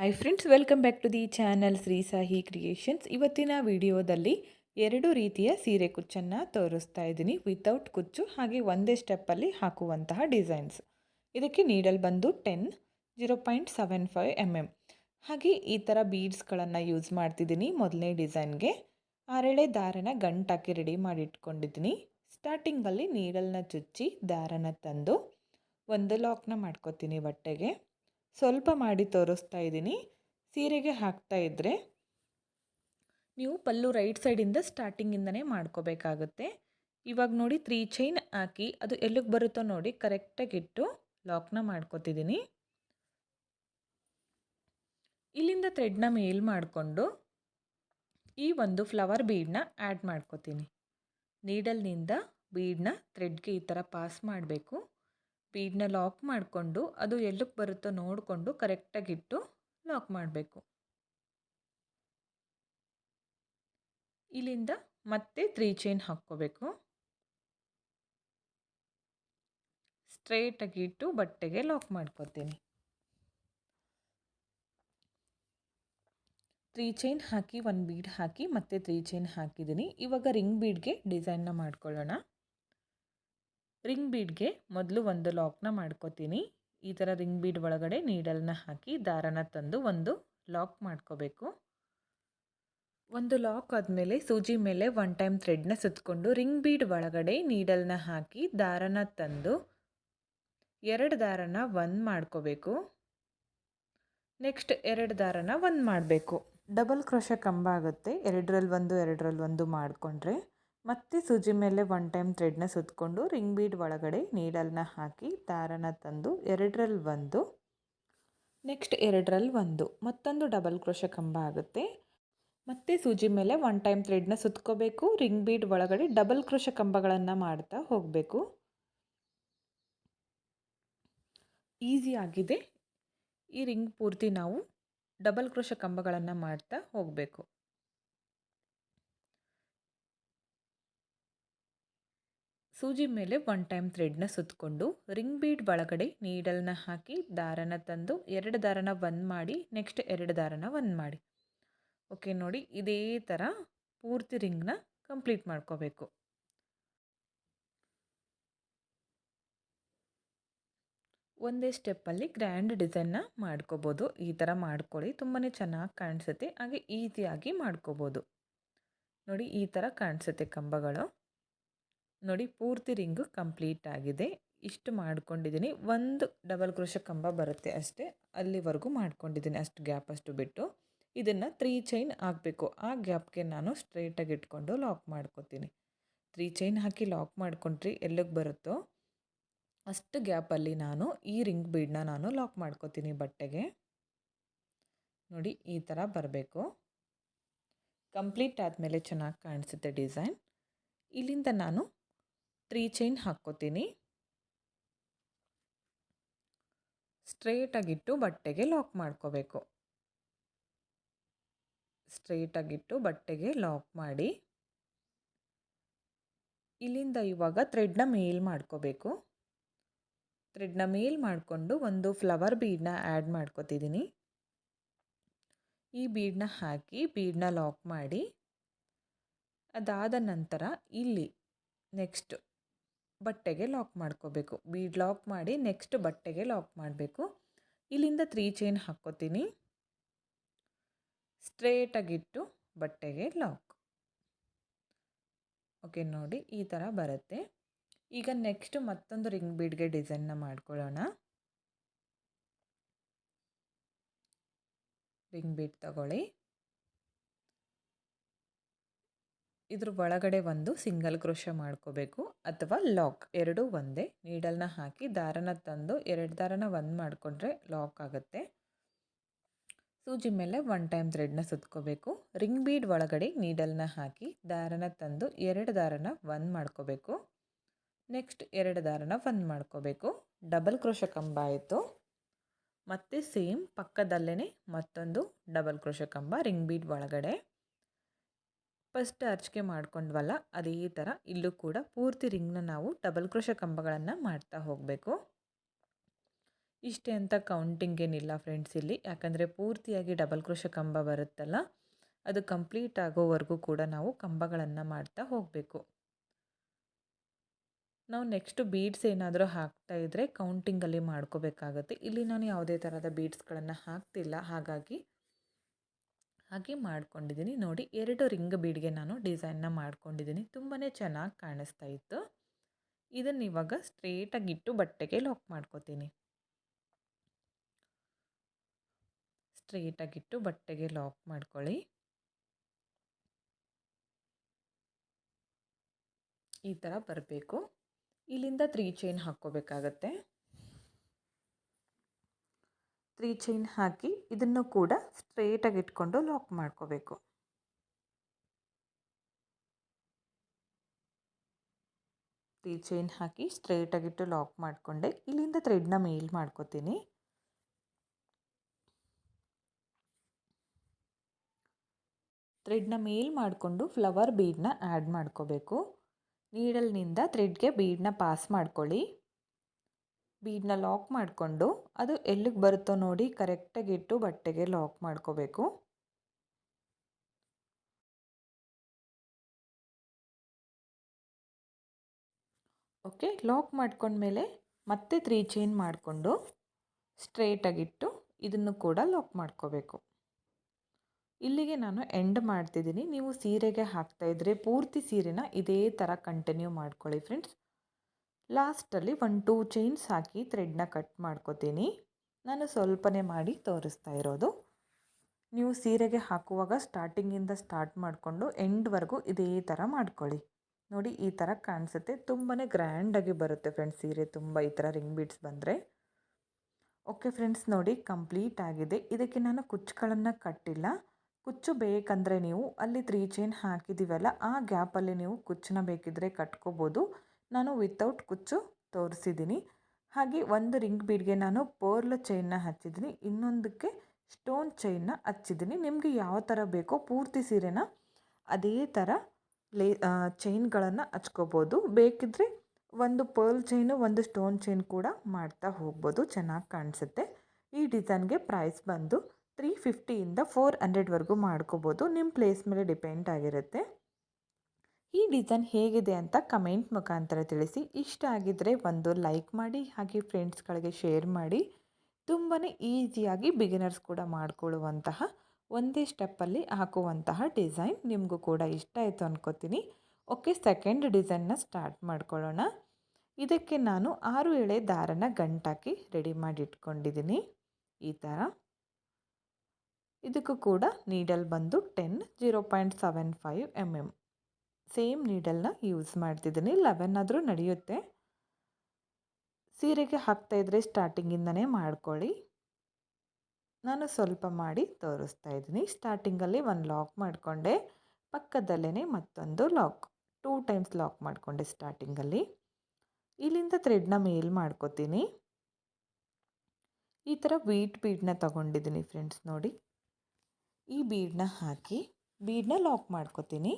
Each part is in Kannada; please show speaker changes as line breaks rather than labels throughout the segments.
Hi friends welcome back to the channel Shri Sahi creations ಇವತ್ತಿನ ವಿಡಿಯೋದಲ್ಲಿ ಎರಡು ರೀತಿಯ ಸೀರೆ ಕುಚ್ಚನ್ನು ತೋರಿಸ್ತಾ ಇದ್ದೀನಿ. ವಿತೌಟ್ ಕುಚ್ಚು, ಹಾಗೆ ಒಂದೇ ಸ್ಟೆಪ್ಪಲ್ಲಿ ಹಾಕುವಂತಹ ಡಿಸೈನ್ಸ್ ಇದಕ್ಕೆ ನೀಡಲ್ ಬಂದು ten zero point seven five M M ಹಾಗೆ ಈ ಥರ ಬೀಡ್ಸ್ಗಳನ್ನು ಯೂಸ್ ಮಾಡ್ತಿದ್ದೀನಿ ಮೊದಲನೇ ಡಿಸೈನ್ಗೆ ಆರೇಳೆ ದಾರನ ಗಂಟಾಕಿ ರೆಡಿ ಮಾಡಿ ಇಟ್ಕೊಂಡಿದ್ದೀನಿ ಸ್ಟಾರ್ಟಿಂಗಲ್ಲಿ ನೀಡಲ್ನ ಚುಚ್ಚಿ ದಾರನ ತಂದು ಒಂದು ಲಾಕ್ನ ಮಾಡ್ಕೊತೀನಿ ಬಟ್ಟೆಗೆ. ಸ್ವಲ್ಪ ಮಾಡಿ ತೋರಿಸ್ತಾ ಇದ್ದೀನಿ. ಸೀರೆಗೆ ಹಾಕ್ತಾ ಇದ್ದರೆ ನೀವು ಪಲ್ಲು ರೈಟ್ ಸೈಡಿಂದ ಸ್ಟಾರ್ಟಿಂಗಿಂದನೇ ಮಾಡ್ಕೋಬೇಕಾಗುತ್ತೆ. ಇವಾಗ ನೋಡಿ ತ್ರೀ ಚೈನ್ ಹಾಕಿ ಅದು ಎಲ್ಲಿಗೆ ಬರುತ್ತೋ ನೋಡಿ ಕರೆಕ್ಟಾಗಿ ಇಟ್ಟು ಲಾಕ್ನ ಮಾಡ್ಕೋತಿದ್ದೀನಿ. ಇಲ್ಲಿಂದ ಥ್ರೆಡ್ನ ಮೇಲ್ ಮಾಡಿಕೊಂಡು ಈ ಒಂದು ಫ್ಲವರ್ ಬೀಡನ್ನ ಆ್ಯಡ್ ಮಾಡ್ಕೋತೀನಿ. ನೀಡಲ್ನಿಂದ ಬೀಡನ್ನ ಥ್ರೆಡ್ಗೆ ಈ ಥರ ಪಾಸ್ ಮಾಡಬೇಕು. ಬೀಡನ್ನ ಲಾಕ್ ಮಾಡಿಕೊಂಡು ಅದು ಎಲ್ಲಕ್ಕೆ ಬರುತ್ತೋ ನೋಡಿಕೊಂಡು ಕರೆಕ್ಟಾಗಿಟ್ಟು ಲಾಕ್ ಮಾಡಬೇಕು. ಇಲ್ಲಿಂದ ಮತ್ತೆ ತ್ರೀ ಚೈನ್ ಹಾಕ್ಕೋಬೇಕು. ಸ್ಟ್ರೇಟಾಗಿ ಇಟ್ಟು ಬಟ್ಟೆಗೆ ಲಾಕ್ ಮಾಡ್ಕೋತೀನಿ. ತ್ರೀ ಚೈನ್ ಹಾಕಿ ಒಂದು ಬೀಡ್ ಹಾಕಿ ಮತ್ತೆ ತ್ರೀ ಚೈನ್ ಹಾಕಿದ್ದೀನಿ. ಇವಾಗ ರಿಂಗ್ ಬೀಡ್ಗೆ ಡಿಸೈನ್ನ ಮಾಡ್ಕೊಳ್ಳೋಣ. ರಿಂಗ್ ಬೀಡ್ಗೆ ಮೊದಲು ಒಂದು ಲಾಕ್ನ ಮಾಡ್ಕೋತೀನಿ. ಈ ಥರ ರಿಂಗ್ ಬೀಡ್ ಒಳಗಡೆ ನೀಡಲ್ನ ಹಾಕಿ ದಾರನ ತಂದು ಒಂದು ಲಾಕ್ ಮಾಡ್ಕೋಬೇಕು. ಒಂದು ಲಾಕ್ ಆದಮೇಲೆ ಸೂಜಿ ಮೇಲೆ ಒನ್ ಟೈಮ್ ಥ್ರೆಡ್ನ ಸುತ್ತಕೊಂಡು ರಿಂಗ್ ಬೀಡ್ ಒಳಗಡೆ ನೀಡಲ್ನ ಹಾಕಿ ದಾರನ ತಂದು ಎರಡು ದಾರನ ಒಂದು ಮಾಡ್ಕೋಬೇಕು. ನೆಕ್ಸ್ಟ್ ಎರಡು ದಾರನ ಒಂದು ಮಾಡಬೇಕು. ಡಬಲ್ ಕ್ರೋಶ ಕಂಬ ಆಗುತ್ತೆ. ಎರಡರಲ್ಲಿ ಒಂದು ಎರಡರಲ್ಲಿ ಒಂದು ಮಾಡಿಕೊಂಡ್ರೆ ಮತ್ತೆ ಸೂಜಿ ಮೇಲೆ ಒನ್ ಟೈಮ್ ಥ್ರೆಡ್ನ ಸುತ್ತಕೊಂಡು ರಿಂಗ್ ಬೀಡ್ ಒಳಗಡೆ ನೀಡಲ್ನ ಹಾಕಿ ದಾರನ ತಂದು ಎರಡರಲ್ಲಿ ಒಂದು ನೆಕ್ಸ್ಟ್ ಎರಡರಲ್ಲಿ ಒಂದು. ಮತ್ತೊಂದು ಡಬಲ್ ಕ್ರೋಶ ಕಂಬ ಆಗುತ್ತೆ. ಮತ್ತೆ ಸೂಜಿ ಮೇಲೆ ಒನ್ ಟೈಮ್ ಥ್ರೆಡ್ನ ಸುತ್ಕೋಬೇಕು. ರಿಂಗ್ ಬೀಡ್ ಒಳಗಡೆ ಡಬಲ್ ಕ್ರೋಶ ಕಂಬಗಳನ್ನು ಮಾಡ್ತಾ ಹೋಗಬೇಕು. ಈಸಿ ಆಗಿದೆ. ಈ ರಿಂಗ್ ಪೂರ್ತಿ ನಾವು ಡಬಲ್ ಕ್ರೋಶ ಕಂಬಗಳನ್ನು ಮಾಡ್ತಾ ಹೋಗಬೇಕು. ಸೂಜಿ ಮೇಲೆ ಒನ್ ಟೈಮ್ ಥ್ರೆಡ್ನ ಸುತ್ತಕೊಂಡು ರಿಂಗ್ ಬೀಡ್ ಒಳಗಡೆ ನೀಡಲ್ನ ಹಾಕಿ ದಾರನ ತಂದು ಎರಡು ದಾರನ ಒನ್ ಮಾಡಿ ನೆಕ್ಸ್ಟ್ ಎರಡು ದಾರನ ಒನ್ ಮಾಡಿ. ಓಕೆ ನೋಡಿ ಇದೇ ಥರ ಪೂರ್ತಿ ರಿಂಗ್ನ ಕಂಪ್ಲೀಟ್ ಮಾಡ್ಕೋಬೇಕು. ಒಂದೇ ಸ್ಟೆಪ್ಪಲ್ಲಿ ಗ್ರ್ಯಾಂಡ್ ಡಿಸೈನ್ನ ಮಾಡ್ಕೋಬೋದು. ಈ ಥರ ಮಾಡ್ಕೊಳ್ಳಿ ತುಂಬಾ ಚೆನ್ನಾಗಿ ಕಾಣಿಸುತ್ತೆ. ಹಾಗೆ ಈಸಿಯಾಗಿ ಮಾಡ್ಕೋಬೋದು. ನೋಡಿ ಈ ಥರ ಕಾಣಿಸುತ್ತೆ ಕಂಬಗಳು. ನೋಡಿ ಪೂರ್ತಿ ರಿಂಗು ಕಂಪ್ಲೀಟ್ ಆಗಿದೆ. ಇಷ್ಟು ಮಾಡ್ಕೊಂಡಿದ್ದೀನಿ. ಒಂದು ಡಬಲ್ ಕ್ರೋಶ ಕಂಬ ಬರುತ್ತೆ ಅಷ್ಟೇ. ಅಲ್ಲಿವರೆಗೂ ಮಾಡ್ಕೊಂಡಿದ್ದೀನಿ ಅಷ್ಟು ಗ್ಯಾಪ್ ಅಷ್ಟು ಬಿಟ್ಟು. ಇದನ್ನು ತ್ರೀ ಚೈನ್ ಹಾಕಬೇಕು. ಆ ಗ್ಯಾಪ್ಗೆ ನಾನು ಸ್ಟ್ರೈಟಾಗಿ ಇಟ್ಕೊಂಡು ಲಾಕ್ ಮಾಡ್ಕೊತೀನಿ. ತ್ರೀ ಚೈನ್ ಹಾಕಿ ಲಾಕ್ ಮಾಡ್ಕೊಂಡ್ರಿ ಎಲ್ಲಿಗೆ ಬರುತ್ತೋ ಅಷ್ಟು ಗ್ಯಾಪಲ್ಲಿ ನಾನು ಈ ರಿಂಗ್ ಬೀಡನ್ನ ನಾನು ಲಾಕ್ ಮಾಡ್ಕೋತೀನಿ ಬಟ್ಟೆಗೆ. ನೋಡಿ ಈ ಥರ ಬರಬೇಕು. ಕಂಪ್ಲೀಟ್ ಆದಮೇಲೆ ಚೆನ್ನಾಗಿ ಕಾಣಿಸುತ್ತೆ ಡಿಸೈನ್. ಇಲ್ಲಿಂದ ನಾನು ತ್ರೀ ಚೈನ್ ಹಾಕ್ಕೋತೀನಿ. ಸ್ಟ್ರೇಟಾಗಿಟ್ಟು ಬಟ್ಟೆಗೆ ಲಾಕ್ ಮಾಡ್ಕೋಬೇಕು. ಸ್ಟ್ರೇಟಾಗಿಟ್ಟು ಬಟ್ಟೆಗೆ ಲಾಕ್ ಮಾಡಿ. ಇಲ್ಲಿಂದ ಇವಾಗ ಥ್ರೆಡ್ನ ಮೇಲ್ ಮಾಡ್ಕೋಬೇಕು. ಥ್ರೆಡ್ನ ಮೇಲ್ ಮಾಡಿಕೊಂಡು ಒಂದು ಫ್ಲವರ್ ಬೀಡನ್ನ ಆ್ಯಡ್ ಮಾಡ್ಕೋತಿದ್ದೀನಿ. ಈ ಬೀಡನ್ನ ಹಾಕಿ ಬೀಡನ್ನ ಲಾಕ್ ಮಾಡಿ. ಅದಾದ ನಂತರ ಇಲ್ಲಿ ನೆಕ್ಸ್ಟ್ ಬಟ್ಟೆಗೆ ಲಾಕ್ ಮಾಡ್ಕೋಬೇಕು. ಬೀಡ್ ಲಾಕ್ ಮಾಡಿ ನೆಕ್ಸ್ಟ್ ಬಟ್ಟೆಗೆ ಲಾಕ್ ಮಾಡಬೇಕು. ಇಲ್ಲಿಂದ ತ್ರೀ ಚೈನ್ ಹಾಕ್ಕೋತೀನಿ. ಸ್ಟ್ರೇಟಾಗಿಟ್ಟು ಬಟ್ಟೆಗೆ ಲಾಕ್. ಓಕೆ, ನೋಡಿ ಈ ಥರ ಬರುತ್ತೆ. ಈಗ ನೆಕ್ಸ್ಟ್ ಮತ್ತೊಂದು ರಿಂಗ್ ಬೀಡ್ಗೆ ಡಿಸೈನ್ನ ಮಾಡ್ಕೊಳ್ಳೋಣ. ರಿಂಗ್ ಬೀಡ್ ತಗೊಳ್ಳಿ. ಇದ್ರ ಒಳಗಡೆ ಒಂದು ಸಿಂಗಲ್ ಕ್ರೋಶ ಮಾಡ್ಕೋಬೇಕು ಅಥವಾ ಲಾಕ್ ಎರಡೂ ಒಂದೇ ನೀಡಲ್ನ ಹಾಕಿ ದಾರನ ತಂದು ಎರಡು ದಾರನ ಒಂದು ಮಾಡಿಕೊಂಡ್ರೆ ಲಾಕ್ ಆಗುತ್ತೆ. ಸೂಜಿ ಮೇಲೆ ಒನ್ ಟೈಮ್ ಥ್ರೆಡ್ನ ಸುತ್ಕೋಬೇಕು. ರಿಂಗ್ ಬೀಡ್ ಒಳಗಡೆ ನೀಡಲ್ನ ಹಾಕಿ ದಾರನ ತಂದು ಎರಡು ದಾರನ ಒಂದು ಮಾಡ್ಕೋಬೇಕು. ನೆಕ್ಸ್ಟ್ ಎರಡು ದಾರನ ಒಂದು ಮಾಡ್ಕೋಬೇಕು. ಡಬಲ್ ಕ್ರೋಶ ಕಂಬ ಆಯಿತು. ಮತ್ತು ಸೇಮ್ ಪಕ್ಕದಲ್ಲೇ ಮತ್ತೊಂದು ಡಬಲ್ ಕ್ರೋಶ ಕಂಬ ರಿಂಗ್ ಬೀಡ್ ಒಳಗಡೆ. ಫಸ್ಟ್ ಅರ್ಚಿಕೆ ಮಾಡ್ಕೊಂಡ್ವಲ್ಲ, ಅದೇ ಥರ ಇಲ್ಲೂ ಕೂಡ ಪೂರ್ತಿ ರಿಂಗ್ನ ನಾವು ಡಬಲ್ ಕ್ರೋಶ ಕಂಬಗಳನ್ನು ಮಾಡ್ತಾ ಹೋಗಬೇಕು. ಇಷ್ಟೇ ಅಂತ ಕೌಂಟಿಂಗ್ ಏನಿಲ್ಲ ಫ್ರೆಂಡ್ಸ್ ಇಲ್ಲಿ, ಯಾಕಂದರೆ ಪೂರ್ತಿಯಾಗಿ ಡಬಲ್ ಕ್ರೋಶ ಕಂಬ ಬರುತ್ತಲ್ಲ, ಅದು ಕಂಪ್ಲೀಟ್ ಆಗೋವರೆಗೂ ಕೂಡ ನಾವು ಕಂಬಗಳನ್ನು ಮಾಡ್ತಾ ಹೋಗಬೇಕು. ನಾವು ನೆಕ್ಸ್ಟು ಬೀಡ್ಸ್ ಏನಾದರೂ ಹಾಕ್ತಾ ಇದ್ದರೆ ಕೌಂಟಿಂಗಲ್ಲಿ ಮಾಡ್ಕೋಬೇಕಾಗತ್ತೆ. ಇಲ್ಲಿ ನಾನು ಯಾವುದೇ ಥರದ ಬೀಡ್ಸ್ಗಳನ್ನು ಹಾಕ್ತಿಲ್ಲ, ಹಾಗಾಗಿ ಹಾಗೆ ಮಾಡ್ಕೊಂಡಿದ್ದೀನಿ. ನೋಡಿ, ಎರಡು ರಿಂಗ್ ಬೀಡ್ಗೆ ನಾನು ಡಿಸೈನ್ನ ಮಾಡ್ಕೊಂಡಿದ್ದೀನಿ. ತುಂಬಾ ಚೆನ್ನಾಗಿ ಕಾಣಿಸ್ತಾ ಇತ್ತು. ಇದನ್ನು ಇವಾಗ ಸ್ಟ್ರೇಟಾಗಿಟ್ಟು ಬಟ್ಟೆಗೆ ಲಾಕ್ ಮಾಡ್ಕೋತೀನಿ. ಸ್ಟ್ರೇಟಾಗಿಟ್ಟು ಬಟ್ಟೆಗೆ ಲಾಕ್ ಮಾಡ್ಕೊಳ್ಳಿ. ಈ ಥರ ಬರಬೇಕು. ಇಲ್ಲಿಂದ ತ್ರೀ ಚೈನ್ ಹಾಕ್ಕೋಬೇಕಾಗತ್ತೆ. ತ್ರೀ ಚೈನ್ ಹಾಕಿ ಇದನ್ನು ಕೂಡ ಸ್ಟ್ರೇಟಾಗಿ ಇಟ್ಕೊಂಡು ಲಾಕ್ ಮಾಡ್ಕೋಬೇಕು. ತ್ರೀ ಚೈನ್ ಹಾಕಿ ಸ್ಟ್ರೇಟಾಗಿಟ್ಟು ಲಾಕ್ ಮಾಡಿಕೊಂಡೆ. ಇಲ್ಲಿಂದ ಥ್ರೆಡ್ನ ಮೇಲ್ ಮಾಡ್ಕೋತೀನಿ. ಥ್ರೆಡ್ನ ಮೇಲ್ ಮಾಡಿಕೊಂಡು ಫ್ಲವರ್ ಬೀಡನ್ನ ಆ್ಯಡ್ ಮಾಡ್ಕೋಬೇಕು. ನೀಡಲ್ನಿಂದ ಥ್ರೆಡ್ಗೆ ಬೀಡನ್ನ ಪಾಸ್ ಮಾಡ್ಕೊಳ್ಳಿ. ಬೀಡನ್ನ ಲಾಕ್ ಮಾಡಿಕೊಂಡು ಅದು ಎಲ್ಲಿಗೆ ಬರುತ್ತೋ ನೋಡಿ ಕರೆಕ್ಟಾಗಿ ಇಟ್ಟು ಬಟ್ಟೆಗೆ ಲಾಕ್ ಮಾಡ್ಕೋಬೇಕು. ಓಕೆ, ಲಾಕ್ ಮಾಡ್ಕೊಂಡ್ಮೇಲೆ ಮತ್ತೆ ತ್ರೀ ಚೈನ್ ಮಾಡಿಕೊಂಡು ಸ್ಟ್ರೇಟಾಗಿಟ್ಟು ಇದನ್ನು ಕೂಡ ಲಾಕ್ ಮಾಡ್ಕೋಬೇಕು. ಇಲ್ಲಿಗೆ ನಾನು ಎಂಡ್ ಮಾಡ್ತಿದ್ದೀನಿ. ನೀವು ಸೀರೆಗೆ ಹಾಕ್ತಾಯಿದ್ರೆ ಪೂರ್ತಿ ಸೀರೆನ ಇದೇ ಥರ ಕಂಟಿನ್ಯೂ ಮಾಡ್ಕೊಳ್ಳಿ ಫ್ರೆಂಡ್ಸ್ ಲಾಸ್ಟಲ್ಲಿ ಒನ್, ಟೂ ಚೈನ್ಸ್ ಹಾಕಿ ಥ್ರೆಡ್ನ ಕಟ್ ಮಾಡ್ಕೋತೀನಿ. ನಾನು ಸ್ವಲ್ಪನೇ ಮಾಡಿ ತೋರಿಸ್ತಾ ಇರೋದು. ನೀವು ಸೀರೆಗೆ ಹಾಕುವಾಗ ಸ್ಟಾರ್ಟಿಂಗಿಂದ ಸ್ಟಾರ್ಟ್ ಮಾಡಿಕೊಂಡು ಎಂಡ್ವರೆಗೂ ಇದೇ ಥರ ಮಾಡ್ಕೊಳ್ಳಿ. ನೋಡಿ, ಈ ಥರ ಕಾಣಿಸುತ್ತೆ. ತುಂಬಾ ಗ್ರ್ಯಾಂಡಾಗಿ ಬರುತ್ತೆ ಫ್ರೆಂಡ್ಸ್ ಸೀರೆ. ತುಂಬ ಈ ಥರ ರಿಂಗ್ ಬೀಡ್ಸ್ ಬಂದರೆ. ಓಕೆ ಫ್ರೆಂಡ್ಸ್, ನೋಡಿ, ಕಂಪ್ಲೀಟ್ ಆಗಿದೆ. ಇದಕ್ಕೆ ನಾನು ಕುಚ್ಚುಗಳನ್ನು ಕಟ್ಟಿಲ್ಲ. ಕುಚ್ಚು ಬೇಕಂದರೆ ನೀವು ಅಲ್ಲಿ ತ್ರೀ ಚೈನ್ ಹಾಕಿದ್ದೀವಲ್ಲ, ಆ ಗ್ಯಾಪಲ್ಲಿ ನೀವು ಕುಚ್ಚನ್ನ ಬೇಕಿದ್ದರೆ ಕಟ್ಕೋಬೋದು. ನಾನು ವಿತೌಟ್ ಕುಚ್ಚು ತೋರಿಸಿದ್ದೀನಿ. ಹಾಗೆ ಒಂದು ರಿಂಗ್ ಬೀಡ್ಗೆ ನಾನು ಪರ್ಲ್ ಚೈನ್ನ ಹಚ್ಚಿದ್ದೀನಿ. ಇನ್ನೊಂದಕ್ಕೆ ಸ್ಟೋನ್ ಚೈನ್ನ ಹಚ್ಚಿದ್ದೀನಿ. ನಿಮಗೆ ಯಾವ ಥರ ಬೇಕೋ ಪೂರ್ತಿ ಸೀರೆನ ಅದೇ ಥರ ಲೇ ಚೈನ್ಗಳನ್ನು ಹಚ್ಕೋಬೋದು. ಬೇಕಿದ್ದರೆ ಒಂದು ಪರ್ಲ್ ಚೈನು ಒಂದು ಸ್ಟೋನ್ ಚೈನ್ ಕೂಡ ಮಾಡ್ತಾ ಹೋಗ್ಬೋದು. ಚೆನ್ನಾಗಿ ಕಾಣಿಸುತ್ತೆ. ಈ ಡಿಸೈನ್ಗೆ ಪ್ರೈಸ್ ಬಂದು ತ್ರೀ ಫಿಫ್ಟಿಯಿಂದ ಫೋರ್ ಹಂಡ್ರೆಡ್ವರೆಗೂ ಮಾಡ್ಕೋಬೋದು. ನಿಮ್ಮ ಪ್ಲೇಸ್ ಮೇಲೆ ಡಿಪೆಂಡ್ ಆಗಿರುತ್ತೆ. ಈ ಡಿಸೈನ್ ಹೇಗಿದೆ ಅಂತ ಕಮೆಂಟ್ ಮುಖಾಂತರ ತಿಳಿಸಿ. ಇಷ್ಟ ಆಗಿದ್ದರೆ ಒಂದು ಲೈಕ್ ಮಾಡಿ, ಹಾಗೆ ಫ್ರೆಂಡ್ಸ್ಗಳಿಗೆ ಶೇರ್ ಮಾಡಿ. ತುಂಬಾ ಈಸಿಯಾಗಿ ಬಿಗಿನರ್ಸ್ ಕೂಡ ಮಾಡಿಕೊಳ್ಳುವಂತಹ ಒಂದೇ ಸ್ಟೆಪ್ಪಲ್ಲಿ ಹಾಕುವಂತಹ ಡಿಸೈನ್ ನಿಮಗೂ ಕೂಡ ಇಷ್ಟ ಆಯಿತು ಅನ್ಕೋತೀನಿ. ಓಕೆ ಸೆಕೆಂಡ್ ಡಿಸೈನ್ನ ಸ್ಟಾರ್ಟ್ ಮಾಡ್ಕೊಳ್ಳೋಣ. ಇದಕ್ಕೆ ನಾನು ಆರು ಎಳೆ ದಾರನ ಗಂಟಾಕಿ ರೆಡಿ ಮಾಡಿ ಇಟ್ಕೊಂಡಿದ್ದೀನಿ ಈ ಥರ ಇದಕ್ಕೂ ಕೂಡ ನೀಡಲ್ ಬಂದು ten zero point seven five M M same ನೀಡಲ್ನ use ಮಾಡ್ತಿದ್ದೀನಿ. ಲೆವೆನ್ ಆದರೂ ನಡೆಯುತ್ತೆ. ಸೀರೆಗೆ ಹಾಕ್ತಾಯಿದ್ರೆ ಸ್ಟಾರ್ಟಿಂಗಿಂದನೇ ಮಾಡ್ಕೊಳ್ಳಿ. ನಾನು ಸ್ವಲ್ಪ ಮಾಡಿ ತೋರಿಸ್ತಾ ಇದ್ದೀನಿ. ಸ್ಟಾರ್ಟಿಂಗಲ್ಲಿ ಒಂದು ಲಾಕ್ ಮಾಡಿಕೊಂಡೆ. ಪಕ್ಕದಲ್ಲೇ ಮತ್ತೊಂದು ಲಾಕ್ ಟೂ ಟೈಮ್ಸ್ ಲಾಕ್ ಮಾಡಿಕೊಂಡೆ ಸ್ಟಾರ್ಟಿಂಗಲ್ಲಿ ಇಲ್ಲಿಂದ ಥ್ರೆಡ್ನ ಮೇಲ್ ಮಾಡ್ಕೋತೀನಿ. ಈ ಥರ ವೀಟ್ ಬೀಡನ್ನ ತಗೊಂಡಿದ್ದೀನಿ ಫ್ರೆಂಡ್ಸ್ ನೋಡಿ. ಈ ಬೀಡನ್ನ ಹಾಕಿ ಬೀಡನ್ನ ಲಾಕ್ ಮಾಡ್ಕೋತೀನಿ.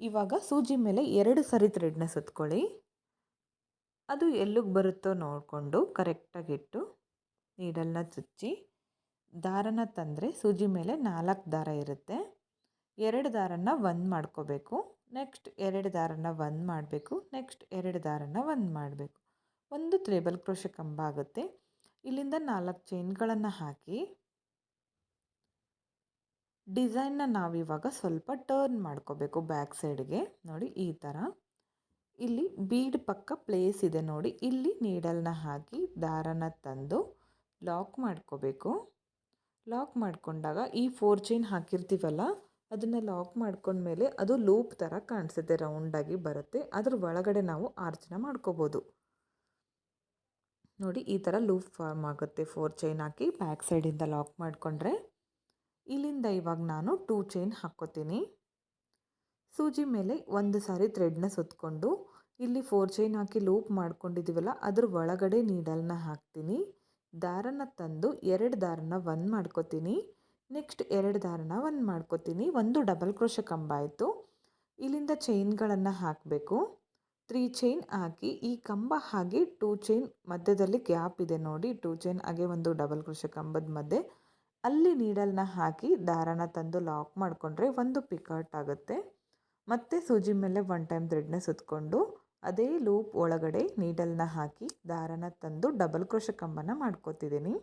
ಇವಾಗ ಸೂಜಿ ಮೇಲೆ ಎರಡು ಸರಿ ಥ್ರೆಡ್ನ ಸುತ್ಕೊಳ್ಳಿ ಅದು ಎಲ್ಲಿಗೆ ಬರುತ್ತೋ ನೋಡಿಕೊಂಡು ಕರೆಕ್ಟಾಗಿಟ್ಟು ನೀಡಲ್ನ ಚುಚ್ಚಿ, ದಾರನ ತಂದರೆ ಸೂಜಿ ಮೇಲೆ ನಾಲ್ಕು ದಾರ ಇರುತ್ತೆ. ಎರಡು ದಾರನ ಒಂದು ಮಾಡ್ಕೋಬೇಕು. ನೆಕ್ಸ್ಟ್ ಎರಡು ದಾರನ ಒಂದು ಮಾಡಬೇಕು. ನೆಕ್ಸ್ಟ್ ಎರಡು ದಾರನ ಒಂದು ಮಾಡಬೇಕು. ಒಂದು ತ್ರೇಬಲ್ ಕ್ರೋಶ ಕಂಬ ಆಗುತ್ತೆ. ಇಲ್ಲಿಂದ ನಾಲ್ಕು ಚೈನ್ಗಳನ್ನು ಹಾಕಿ ಡಿಸೈನ್ನ ನಾವಿವಾಗ ಸ್ವಲ್ಪ ಟರ್ನ್ ಮಾಡ್ಕೋಬೇಕು ಬ್ಯಾಕ್ ಸೈಡ್ಗೆ. ನೋಡಿ, ಈ ಥರ ಇಲ್ಲಿ ಬೀಡ್ ಪಕ್ಕ ಪ್ಲೇಸ್ ಇದೆ ನೋಡಿ. ಇಲ್ಲಿ ನೀಡಲ್ನ ಹಾಕಿ ದಾರನ ತಂದು ಲಾಕ್ ಮಾಡ್ಕೋಬೇಕು. ಲಾಕ್ ಮಾಡಿಕೊಂಡಾಗ ಈ ಫೋರ್ ಚೈನ್ ಹಾಕಿರ್ತೀವಲ್ಲ, ಅದನ್ನು ಲಾಕ್ ಮಾಡ್ಕೊಂಡ್ಮೇಲೆ ಅದು ಲೂಪ್ ಥರ ಕಾಣಿಸುತ್ತೆ ರೌಂಡಾಗಿ ಬರುತ್ತೆ. ಅದ್ರ ಒಳಗಡೆ ನಾವು ಆರ್ಚನ ಮಾಡ್ಕೋಬೋದು. ನೋಡಿ, ಈ ಥರ ಲೂಪ್ ಫಾರ್ಮ್ ಆಗುತ್ತೆ ಫೋರ್ ಚೈನ್ ಹಾಕಿ ಬ್ಯಾಕ್ ಸೈಡಿಂದ ಲಾಕ್ ಮಾಡಿಕೊಂಡ್ರೆ. ಇಲ್ಲಿಂದ ಇವಾಗ ನಾನು ಟೂ ಚೈನ್ ಹಾಕ್ಕೋತೀನಿ. ಸೂಜಿ ಮೇಲೆ ಒಂದು ಸಾರಿ ಥ್ರೆಡ್ನ ಸುತ್ತಕೊಂಡು ಇಲ್ಲಿ ಫೋರ್ ಚೈನ್ ಹಾಕಿ ಲೂಪ್ ಮಾಡ್ಕೊಂಡಿದ್ದೀವಲ್ಲ ಅದ್ರ ಒಳಗಡೆ ನೀಡಲ್ನ ಹಾಕ್ತೀನಿ. ದಾರನ ತಂದು ಎರಡು ದಾರನ ಒಂದು ಮಾಡ್ಕೋತೀನಿ. ನೆಕ್ಸ್ಟ್ ಎರಡು ದಾರನ ಒಂದು ಮಾಡ್ಕೋತೀನಿ. ಒಂದು ಡಬಲ್ ಕ್ರೋಶ ಕಂಬ ಆಯಿತು. ಇಲ್ಲಿಂದ ಚೈನ್ಗಳನ್ನು ಹಾಕಬೇಕು. ತ್ರೀ ಚೈನ್ ಹಾಕಿ ಈ ಕಂಬ ಹಾಗೆ ಟೂ ಚೈನ್ ಮಧ್ಯದಲ್ಲಿ ಗ್ಯಾಪ್ ಇದೆ ನೋಡಿ. ಟೂ ಚೈನ್ ಹಾಗೆ ಒಂದು ಡಬಲ್ ಕ್ರೋಶ ಕಂಬದ ಮಧ್ಯೆ. ಅಲ್ಲಿ ನೀಡಲ್ನ ಹಾಕಿ ದಾರನ ತಂದು ಲಾಕ್ ಮಾಡಿಕೊಂಡ್ರೆ ಒಂದು ಪಿಕಟ್ ಆಗುತ್ತೆ. ಮತ್ತೆ ಸೂಜಿ ಮೇಲೆ ಒನ್ ಟೈಮ್ ಥ್ರೆಡ್ನ ಸುತ್ತಕೊಂಡು ಅದೇ ಲೂಪ್ ಒಳಗಡೆ ನೀಡಲ್ನ ಹಾಕಿ ದಾರನ ತಂದು ಡಬಲ್ ಕ್ರೋಶ ಕಂಬನ ಮಾಡ್ಕೋತಿದ್ದೀನಿ.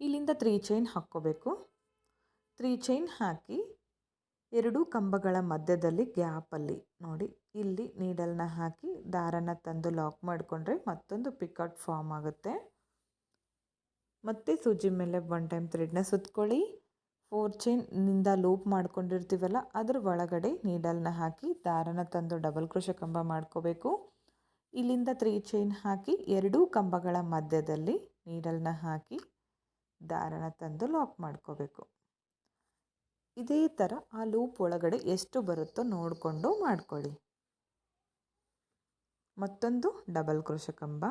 ಇಲ್ಲಿಂದ ತ್ರೀ ಚೈನ್ ಹಾಕ್ಕೋಬೇಕು. ತ್ರೀ ಚೈನ್ ಹಾಕಿ ಎರಡೂ ಕಂಬಗಳ ಮಧ್ಯದಲ್ಲಿ ಗ್ಯಾಪಲ್ಲಿ ನೋಡಿ ಇಲ್ಲಿ ನೀಡಲ್ನ ಹಾಕಿ ದಾರನ ತಂದು ಲಾಕ್ ಮಾಡಿಕೊಂಡ್ರೆ ಮತ್ತೊಂದು ಪಿಕಟ್ ಫಾರ್ಮ್ ಆಗುತ್ತೆ. ಮತ್ತು ಸೂಜಿ ಮೇಲೆ ಒನ್ ಟೈಮ್ ಥ್ರೆಡ್ನ ಸುತ್ಕೊಳ್ಳಿ. ಫೋರ್ ಚೈನ್ನಿಂದ ಲೂಪ್ ಮಾಡ್ಕೊಂಡಿರ್ತೀವಲ್ಲ, ಅದ್ರ ಒಳಗಡೆ ನೀಡಲ್ನ ಹಾಕಿ, ದಾರನ ತಂದು ಡಬಲ್ ಕ್ರೋಶ ಕಂಬ ಮಾಡ್ಕೋಬೇಕು. ಇಲ್ಲಿಂದ ತ್ರೀ ಚೈನ್ ಹಾಕಿ, ಎರಡೂ ಕಂಬಗಳ ಮಧ್ಯದಲ್ಲಿ ನೀಡಲ್ನ ಹಾಕಿ, ದಾರನ ತಂದು ಲಾಕ್ ಮಾಡ್ಕೋಬೇಕು. ಇದೇ ಥರ ಆ ಲೂಪ್ ಒಳಗಡೆ ಎಷ್ಟು ಬರುತ್ತೋ ನೋಡಿಕೊಂಡು ಮಾಡ್ಕೊಳ್ಳಿ. ಮತ್ತೊಂದು ಡಬಲ್ ಕ್ರೋಶ ಕಂಬ.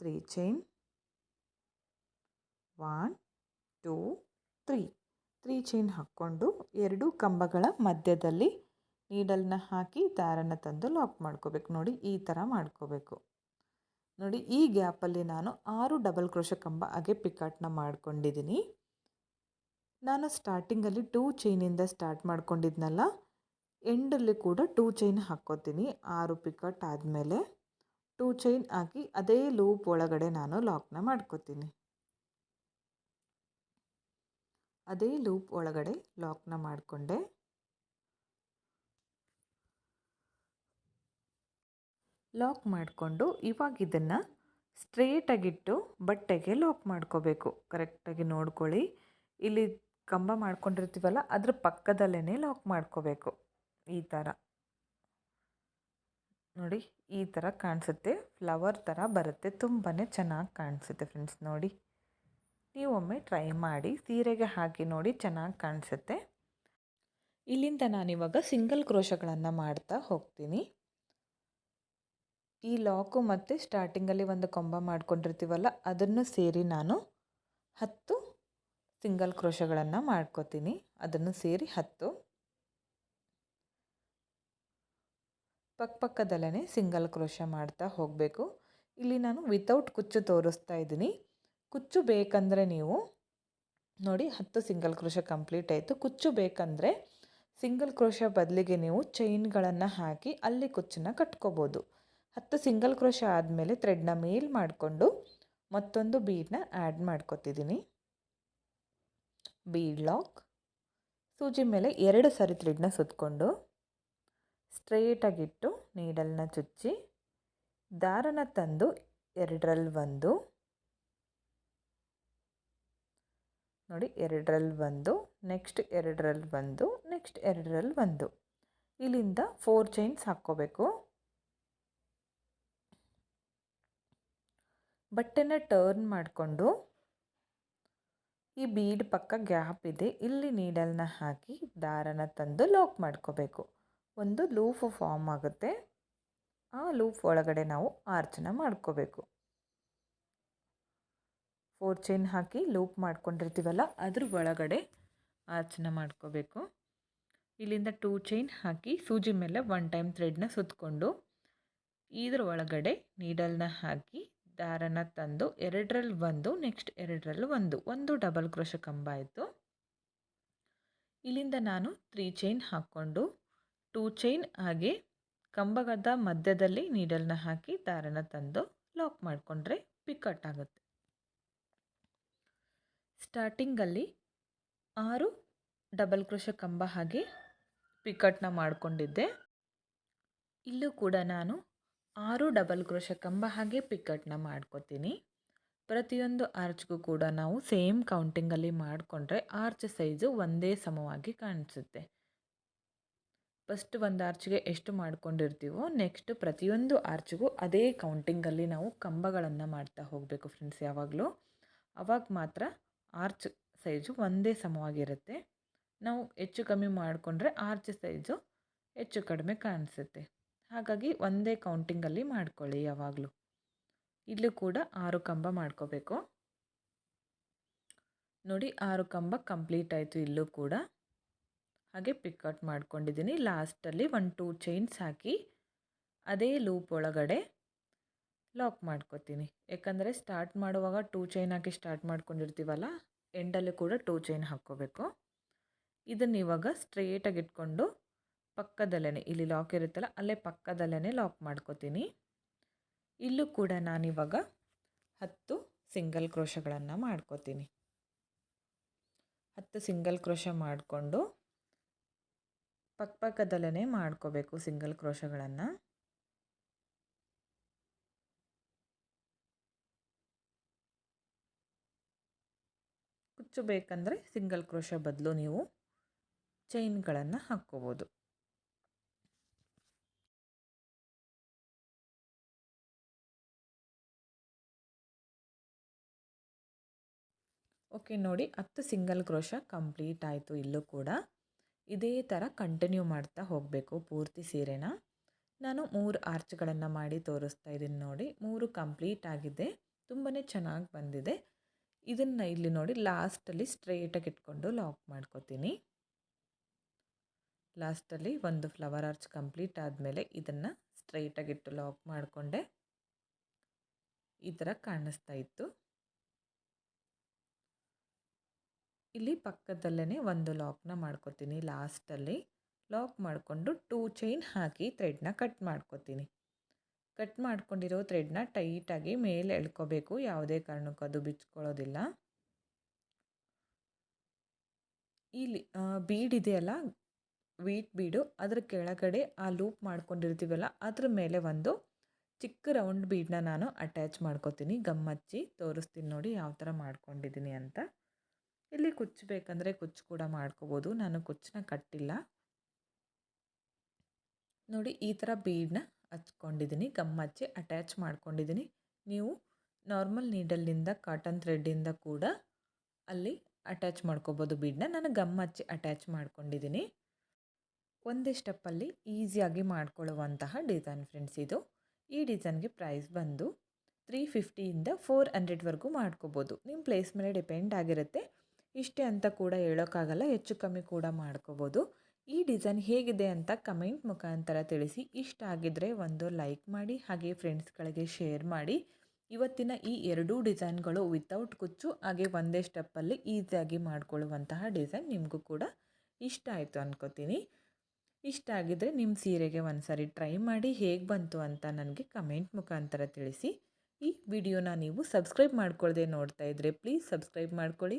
Three chain one two three three chain ಹಾಕ್ಕೊಂಡು ಎರಡು ಕಂಬಗಳ ಮಧ್ಯದಲ್ಲಿ ನೀಡಲ್ನ ಹಾಕಿ ದಾರನ ತಂದು ಲಾಕ್ ಮಾಡ್ಕೋಬೇಕು. ನೋಡಿ, ಈ ಥರ ಮಾಡ್ಕೋಬೇಕು. ನೋಡಿ, ಈ ಗ್ಯಾಪಲ್ಲಿ ನಾನು ಆರು ಡಬಲ್ ಕ್ರೋಶ ಕಂಬ ಹಾಗೆ ಪಿಕಾಟ್ನ ಮಾಡ್ಕೊಂಡಿದ್ದೀನಿ ನಾನು ಸ್ಟಾರ್ಟಿಂಗಲ್ಲಿ ಟೂ ಚೈನಿಂದ ಸ್ಟಾರ್ಟ್ ಮಾಡ್ಕೊಂಡಿದ್ನಲ್ಲ ಎಂಡಲ್ಲಿ ಕೂಡ ಟೂ ಚೈನ್ ಹಾಕ್ಕೋತೀನಿ. ಆರು ಪಿಕಟ್ ಆದಮೇಲೆ. ಟೂ ಚೈನ್ ಹಾಕಿ ಅದೇ ಲೂಪ್ ಒಳಗಡೆ ನಾನು ಲಾಕ್ನ ಮಾಡ್ಕೋತೀನಿ. ಅದೇ ಲೂಪ್ ಒಳಗಡೆ ಲಾಕ್ನ ಮಾಡಿಕೊಂಡೆ. ಲಾಕ್ ಮಾಡಿಕೊಂಡು ಇವಾಗ ಇದನ್ನು ಸ್ಟ್ರೇಟಾಗಿಟ್ಟು ಬಟ್ಟೆಗೆ ಲಾಕ್ ಮಾಡ್ಕೋಬೇಕು. ಕರೆಕ್ಟಾಗಿ ನೋಡ್ಕೊಳ್ಳಿ. ಇಲ್ಲಿ ಕಂಬ ಮಾಡ್ಕೊಂಡಿರ್ತೀವಲ್ಲ, ಅದ್ರ ಪಕ್ಕದಲ್ಲೇ ಲಾಕ್ ಮಾಡ್ಕೋಬೇಕು. ಈ ಥರ ನೋಡಿ, ಈ ಥರ ಕಾಣಿಸುತ್ತೆ. ಫ್ಲವರ್ ಥರ ಬರುತ್ತೆ. ತುಂಬಾ ಚೆನ್ನಾಗಿ ಕಾಣಿಸುತ್ತೆ ಫ್ರೆಂಡ್ಸ್ ನೋಡಿ. ನೀವೊಮ್ಮೆ ಟ್ರೈ ಮಾಡಿ, ಸೀರೆಗೆ ಹಾಕಿ ನೋಡಿ ಚೆನ್ನಾಗಿ ಕಾಣಿಸುತ್ತೆ. ಇಲ್ಲಿಂದ ನಾನಿವಾಗ ಸಿಂಗಲ್ ಕ್ರೋಶಗಳನ್ನು ಮಾಡ್ತಾ ಹೋಗ್ತೀನಿ. ಈ ಲಾಕು ಮತ್ತು ಸ್ಟಾರ್ಟಿಂಗಲ್ಲಿ ಒಂದು ಕೊಂಬ ಮಾಡ್ಕೊಂಡಿರ್ತೀವಲ್ಲ, ಅದನ್ನು ಸೇರಿ ನಾನು ಹತ್ತು ಸಿಂಗಲ್ ಕ್ರೋಶಗಳನ್ನು ಮಾಡ್ಕೋತೀನಿ. ಅದನ್ನು ಸೇರಿ ಹತ್ತು. ಪಕ್ಕಪಕ್ಕದಲ್ಲೇ ಸಿಂಗಲ್ ಕ್ರೋಶ ಮಾಡ್ತಾ ಹೋಗಬೇಕು. ಇಲ್ಲಿ ನಾನು ವಿತೌಟ್ ಕುಚ್ಚು ತೋರಿಸ್ತಾ ಇದ್ದೀನಿ. ಕುಚ್ಚು ಬೇಕಂದರೆ ನೀವು ನೋಡಿ ಹತ್ತು ಸಿಂಗಲ್ ಕ್ರೋಶ ಕಂಪ್ಲೀಟ್ ಆಯಿತು. ಕುಚ್ಚು ಬೇಕಂದರೆ ಸಿಂಗಲ್ ಕ್ರೋಶ ಬದಲಿಗೆ ನೀವು ಚೈನ್ಗಳನ್ನು ಹಾಕಿ ಅಲ್ಲಿ ಕುಚ್ಚನ್ನ ಕಟ್ಕೋಬೋದು. ಹತ್ತು ಸಿಂಗಲ್ ಕ್ರೋಶ ಆದಮೇಲೆ ಥ್ರೆಡ್ನ ಮೇಲ್ ಮಾಡಿಕೊಂಡು ಮತ್ತೊಂದು ಬೀಡನ್ನ ಆ್ಯಡ್ ಮಾಡ್ಕೊತಿದ್ದೀನಿ. ಬೀಡ್ ಲಾಕ್ ಸೂಜಿ ಮೇಲೆ ಎರಡು ಸರಿ ಥ್ರೆಡ್ನ ಸುತ್ತಕೊಂಡು ಸ್ಟ್ರೇಟಾಗಿಟ್ಟು ನೀಡಲನ್ನ ಚುಚ್ಚಿ, ದಾರನ ತಂದು ಎರಡರಲ್ಲಿ ಒಂದು, ನೋಡಿ ಎರಡರಲ್ಲಿ ಒಂದು ನೆಕ್ಸ್ಟ್ ಎರಡರಲ್ಲಿ ಒಂದು ನೆಕ್ಸ್ಟ್ ಎರಡರಲ್ಲಿ ಒಂದು. ಇಲ್ಲಿಂದ ಫೋರ್ ಚೈನ್ಸ್ ಹಾಕ್ಕೋಬೇಕು. ಬಟ್ಟೆನ ಟರ್ನ್ ಮಾಡಿಕೊಂಡು ಈ ಬೀಡ್ ಪಕ್ಕ ಗ್ಯಾಪ್ ಇದೆ, ಇಲ್ಲಿ ನೀಡಲ್ನ ಹಾಕಿ ದಾರನ ತಂದು ಲಾಕ್ ಮಾಡ್ಕೋಬೇಕು. ಒಂದು ಲೂಫು ಫಾರ್ಮ್ ಆಗುತ್ತೆ. ಆ ಲೂಫ್ ಒಳಗಡೆ ನಾವು ಆರ್ಚನ ಮಾಡ್ಕೋಬೇಕು. ಫೋರ್ ಚೈನ್ ಹಾಕಿ ಲೂಪ್ ಮಾಡ್ಕೊಂಡಿರ್ತೀವಲ್ಲ, ಅದ್ರ ಒಳಗಡೆ ಆರ್ಚನ ಮಾಡ್ಕೋಬೇಕು. ಇಲ್ಲಿಂದ ಟೂ ಚೈನ್ ಹಾಕಿ ಸೂಜಿ ಮೇಲೆ ಒನ್ ಟೈಮ್ ಥ್ರೆಡ್ನ ಸುತ್ತಕೊಂಡು ಇದ್ರ ಒಳಗಡೆ ನೀಡಲ್ನ ಹಾಕಿ ದಾರನ ತಂದು, ಎರಡರಲ್ಲಿ ಒಂದು, ನೆಕ್ಸ್ಟ್ ಎರಡರಲ್ಲಿ ಒಂದು ಒಂದು ಡಬಲ್ ಕ್ರೋಶ ಕಂಬ ಆಯಿತು. ಇಲ್ಲಿಂದ ನಾನು ತ್ರೀ ಚೈನ್ ಹಾಕ್ಕೊಂಡು ಟೂ ಚೈನ್ ಹಾಗೆ ಕಂಬಗದ ಮಧ್ಯದಲ್ಲಿ ನೀಡಲ್ನ ಹಾಕಿ ದಾರನ ತಂದು ಲಾಕ್ ಮಾಡಿಕೊಂಡ್ರೆ ಪಿಕಟ್ ಆಗುತ್ತೆ. ಸ್ಟಾರ್ಟಿಂಗಲ್ಲಿ ಆರು ಡಬಲ್ ಕ್ರೋಶ ಕಂಬ ಹಾಗೆ ಪಿಕಟ್ನ ಮಾಡಿಕೊಂಡಿದ್ದೆ. ಇಲ್ಲೂ ಕೂಡ ನಾನು ಆರು ಡಬಲ್ ಕ್ರೋಶ ಕಂಬ ಹಾಗೆ ಪಿಕಟ್ನ ಮಾಡ್ಕೋತೀನಿ. ಪ್ರತಿಯೊಂದು ಆರ್ಚ್ಗೂ ಕೂಡ ನಾವು ಸೇಮ್ ಕೌಂಟಿಂಗಲ್ಲಿ ಮಾಡಿಕೊಂಡ್ರೆ ಆರ್ಚ್ ಸೈಜು ಒಂದೇ ಸಮವಾಗಿ ಕಾಣಿಸುತ್ತೆ. ಫಸ್ಟ್ ಒಂದು ಆರ್ಚ್ಗೆ ಎಷ್ಟು ಮಾಡ್ಕೊಂಡಿರ್ತೀವೋ ನೆಕ್ಸ್ಟ್ ಪ್ರತಿಯೊಂದು ಆರ್ಚ್ಗೂ ಅದೇ ಕೌಂಟಿಂಗಲ್ಲಿ ನಾವು ಕಂಬಗಳನ್ನು ಮಾಡ್ತಾ ಹೋಗಬೇಕು ಫ್ರೆಂಡ್ಸ್ ಯಾವಾಗಲೂ. ಅವಾಗ ಮಾತ್ರ ಆರ್ಚ್ ಸೈಜು ಒಂದೇ ಸಮವಾಗಿರುತ್ತೆ. ನಾವು ಹೆಚ್ಚು ಕಮ್ಮಿ ಮಾಡಿಕೊಂಡ್ರೆ ಆರ್ಚ್ ಸೈಜು ಹೆಚ್ಚು ಕಡಿಮೆ ಕಾಣಿಸುತ್ತೆ. ಹಾಗಾಗಿ ಒಂದೇ ಕೌಂಟಿಂಗಲ್ಲಿ ಮಾಡ್ಕೊಳ್ಳಿ ಯಾವಾಗಲೂ. ಇಲ್ಲೂ ಕೂಡ ಆರು ಕಂಬ ಮಾಡ್ಕೋಬೇಕು. ನೋಡಿ ಆರು ಕಂಬ ಕಂಪ್ಲೀಟ್ ಆಯಿತು ಇಲ್ಲೂ ಕೂಡ. ಹಾಗೆ ಪಿಕೌಟ್ ಮಾಡ್ಕೊಂಡಿದ್ದೀನಿ. ಲಾಸ್ಟಲ್ಲಿ ಒಂದು ಟೂ ಚೈನ್ಸ್ ಹಾಕಿ ಅದೇ ಲೂಪ್ ಒಳಗಡೆ ಲಾಕ್ ಮಾಡ್ಕೊತೀನಿ. ಯಾಕಂದರೆ ಸ್ಟಾರ್ಟ್ ಮಾಡುವಾಗ ಟೂ ಚೈನ್ ಹಾಕಿ ಸ್ಟಾರ್ಟ್ ಮಾಡ್ಕೊಂಡಿರ್ತೀವಲ್ಲ ಎಂಡಲ್ಲಿ ಕೂಡ ಟೂ ಚೈನ್ ಹಾಕ್ಕೋಬೇಕು. ಇದನ್ನು ಇವಾಗ ಸ್ಟ್ರೇಟಾಗಿ ಇಟ್ಕೊಂಡು ಪಕ್ಕದಲ್ಲೇ ಇಲ್ಲಿ ಲಾಕ್ ಇರುತ್ತಲ್ಲ, ಅಲ್ಲೇ ಪಕ್ಕದಲ್ಲೇ ಲಾಕ್ ಮಾಡ್ಕೋತೀನಿ. ಇಲ್ಲೂ ಕೂಡ ನಾನಿವಾಗ ಹತ್ತು ಸಿಂಗಲ್ ಕ್ರೋಶಗಳನ್ನು ಮಾಡ್ಕೋತೀನಿ. ಹತ್ತು ಸಿಂಗಲ್ ಕ್ರೋಶ ಮಾಡಿಕೊಂಡು ಪಕ್ಕಪಕ್ಕದಲ್ಲೇ ಮಾಡ್ಕೋಬೇಕು ಸಿಂಗಲ್ ಕ್ರೋಶಗಳನ್ನು. ಕುಚ್ಚು ಬೇಕಂದರೆ ಸಿಂಗಲ್ ಕ್ರೋಶ ಬದಲು ನೀವು ಚೈನ್ಗಳನ್ನು ಹಾಕ್ಕೋಬೋದು. ಓಕೆ, ನೋಡಿ ಹತ್ತು ಸಿಂಗಲ್ ಕ್ರೋಶ ಕಂಪ್ಲೀಟ್ ಆಯಿತು ಇಲ್ಲೂ ಕೂಡ. ಇದೇ ಥರ ಕಂಟಿನ್ಯೂ ಮಾಡ್ತಾ ಹೋಗಬೇಕು ಪೂರ್ತಿ ಸೀರೆನ. ನಾನು ಮೂರು ಆರ್ಚ್ಗಳನ್ನು ಮಾಡಿ ತೋರಿಸ್ತಾ ಇದ್ದೀನಿ ನೋಡಿ. ಮೂರು ಕಂಪ್ಲೀಟ್ ಆಗಿದೆ. ತುಂಬಾ ಚೆನ್ನಾಗಿ ಬಂದಿದೆ. ಇದನ್ನು ಇಲ್ಲಿ ನೋಡಿ ಲಾಸ್ಟಲ್ಲಿ ಸ್ಟ್ರೇಟಾಗಿ ಇಟ್ಕೊಂಡು ಲಾಕ್ ಮಾಡ್ಕೋತೀನಿ. ಲಾಸ್ಟಲ್ಲಿ ಒಂದು ಫ್ಲವರ್ ಆರ್ಚ್ ಕಂಪ್ಲೀಟ್ ಆದಮೇಲೆ ಇದನ್ನು ಸ್ಟ್ರೈಟಾಗಿಟ್ಟು ಲಾಕ್ ಮಾಡಿಕೊಂಡೆ. ಈ ಥರ ಕಾಣಿಸ್ತಾ ಇತ್ತು. ಇಲ್ಲಿ ಪಕ್ಕದಲ್ಲೇ ಒಂದು ಲಾಕ್ನ ಮಾಡ್ಕೋತೀನಿ. ಲಾಸ್ಟಲ್ಲಿ ಲಾಕ್ ಮಾಡಿಕೊಂಡು ಟೂ ಚೈನ್ ಹಾಕಿ ಥ್ರೆಡ್ನ ಕಟ್ ಮಾಡ್ಕೋತೀನಿ. ಕಟ್ ಮಾಡ್ಕೊಂಡಿರೋ ಥ್ರೆಡ್ನ ಟೈಟಾಗಿ ಮೇಲೆ ಎಳ್ಕೋಬೇಕು. ಯಾವುದೇ ಕಾರಣಕ್ಕೂ ಅದು ಬಿಚ್ಕೊಳ್ಳೋದಿಲ್ಲ. ಇಲ್ಲಿ ಬೀಡ್ ಇದೆಯಲ್ಲ? ವೀಟ್ ಬೀಡು ಅದ್ರ ಕೆಳಗಡೆ ಆ ಲೂಪ್ ಮಾಡ್ಕೊಂಡಿರ್ತೀವಲ್ಲ, ಅದ್ರ ಮೇಲೆ ಒಂದು ಚಿಕ್ಕ ರೌಂಡ್ ಬೀಡನ್ನ ನಾನು ಅಟ್ಯಾಚ್ ಮಾಡ್ಕೋತೀನಿ. ಗಮ್ಮಚ್ಚಿ ತೋರಿಸ್ತೀನಿ ನೋಡಿ ಯಾವ ಥರ ಮಾಡ್ಕೊಂಡಿದ್ದೀನಿ ಅಂತ. ಇಲ್ಲಿ ಕುಚ್ಚು ಬೇಕಂದರೆ ಕುಚ್ಚು ಕೂಡ ಮಾಡ್ಕೋಬೋದು. ನಾನು ಕುಚ್ಚನ್ನ ಕಟ್ಟಿಲ್ಲ. ನೋಡಿ, ಈ ಥರ ಬೀಡನ್ನ ಹಚ್ಕೊಂಡಿದ್ದೀನಿ. ಗಮ್ ಹಚ್ಚಿ ಅಟ್ಯಾಚ್ ಮಾಡ್ಕೊಂಡಿದ್ದೀನಿ. ನೀವು ನಾರ್ಮಲ್ ನೀಡಲ್ಲಿಂದ ಕಾಟನ್ ಥ್ರೆಡ್ಡಿಂದ ಕೂಡ ಅಲ್ಲಿ ಅಟ್ಯಾಚ್ ಮಾಡ್ಕೋಬೋದು ಬೀಡನ್ನ ನಾನು ಗಮ್ ಹಚ್ಚಿ ಅಟ್ಯಾಚ್ ಮಾಡ್ಕೊಂಡಿದ್ದೀನಿ. ಒಂದೇ ಸ್ಟೆಪ್ಪಲ್ಲಿ ಈಸಿಯಾಗಿ ಮಾಡ್ಕೊಳ್ಳುವಂತಹ ಡಿಸೈನ್ ಫ್ರೆಂಡ್ಸ್ ಇದು. ಈ ಡಿಸೈನ್ಗೆ ಪ್ರೈಸ್ ಬಂದು ತ್ರೀ ಫಿಫ್ಟಿಯಿಂದ ಫೋರ್ ಹಂಡ್ರೆಡ್ವರೆಗೂ ಮಾಡ್ಕೋಬೋದು. ನಿಮ್ಮ ಪ್ಲೇಸ್ ಮೇಲೆ ಡಿಪೆಂಡ್ ಆಗಿರುತ್ತೆ. ಇಷ್ಟೇ ಅಂತ ಕೂಡ ಹೇಳೋಕ್ಕಾಗಲ್ಲ, ಹೆಚ್ಚು ಕಮ್ಮಿ ಕೂಡ ಮಾಡ್ಕೋಬೋದು. ಈ ಡಿಸೈನ್ ಹೇಗಿದೆ ಅಂತ ಕಮೆಂಟ್ ಮುಖಾಂತರ ತಿಳಿಸಿ. ಇಷ್ಟ ಆಗಿದ್ದರೆ ಒಂದು ಲೈಕ್ ಮಾಡಿ, ಹಾಗೆ ಫ್ರೆಂಡ್ಸ್ಗಳಿಗೆ ಶೇರ್ ಮಾಡಿ. ಇವತ್ತಿನ ಈ ಎರಡೂ ಡಿಸೈನ್ಗಳು ವಿತೌಟ್ ಕುಚ್ಚು, ಹಾಗೆ ಒಂದೇ ಸ್ಟೆಪ್ಪಲ್ಲಿ ಈಸಿಯಾಗಿ ಮಾಡಿಕೊಳ್ಳುವಂತಹ ಡಿಸೈನ್ ನಿಮಗೂ ಕೂಡ ಇಷ್ಟ ಆಯಿತು ಅನ್ಕೋತೀನಿ. ಇಷ್ಟ ಆಗಿದ್ದರೆ ನಿಮ್ಮ ಸೀರೆಗೆ ಒಂದು ಸಾರಿ ಟ್ರೈ ಮಾಡಿ, ಹೇಗೆ ಬಂತು ಅಂತ ನನಗೆ ಕಮೆಂಟ್ ಮುಖಾಂತರ ತಿಳಿಸಿ. ಈ ವಿಡಿಯೋನ ನೀವು ಸಬ್ಸ್ಕ್ರೈಬ್ ಮಾಡ್ಕೊಳ್ಳದೆ ನೋಡ್ತಾ ಇದ್ದರೆ ಪ್ಲೀಸ್ ಸಬ್ಸ್ಕ್ರೈಬ್ ಮಾಡ್ಕೊಳ್ಳಿ.